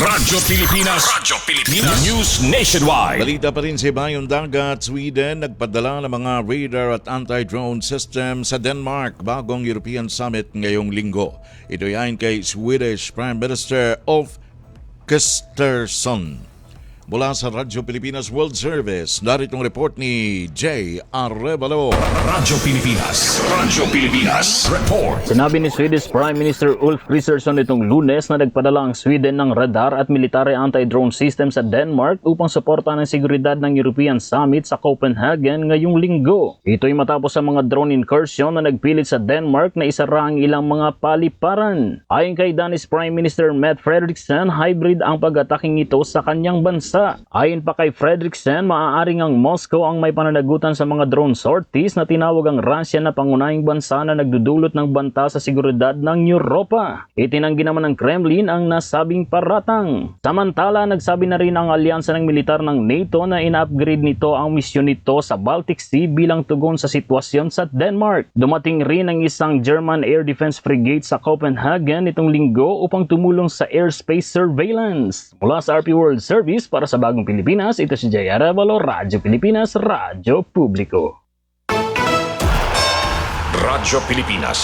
Radyo Pilipinas. Radyo Pilipinas. News Nationwide. Balita pa rin sa Bayong Dagat, Sweden, nagpadala ng mga radar at anti-drone system sa Denmark bagong European Summit ngayong linggo. Ito ay kay Swedish Prime Minister Ulf Kristersson. Mula sa Radyo Pilipinas World Service, narito ang report ni Jay Arevalo. Radyo Pilipinas. Radyo Pilipinas. Report. Sinabi ni Swedish Prime Minister Ulf Kristersson itong lunes na nagpadala ang Sweden ng radar at military anti-drone system sa Denmark upang suportahan ang seguridad ng European Summit sa Copenhagen ngayong linggo. Ito'y matapos sa mga drone incursion na nagpilit sa Denmark na isara ang ilang mga paliparan. Ayon kay Danish Prime Minister Matt Frederiksen, hybrid ang pag-ataking ito sa kanyang bansa. Ayon pa kay Frederiksen, maaaring ang Moscow ang may pananagutan sa mga drone sorties na tinawag ang Russia na pangunahing bansa na nagdudulot ng banta sa seguridad ng Europa. Itinanggi naman ng Kremlin ang nasabing paratang. Samantala, nagsabi na rin ang alyansa ng militar ng NATO na ina-upgrade nito ang misyon nito sa Baltic Sea bilang tugon sa sitwasyon sa Denmark. Dumating rin ang isang German Air Defense Frigate sa Copenhagen itong linggo upang tumulong sa airspace surveillance. Mula sa RP World Service sa Bagong Pilipinas, ito si Jay Arevalo, Radyo Pilipinas, Radyo Publiko. Radyo Pilipinas.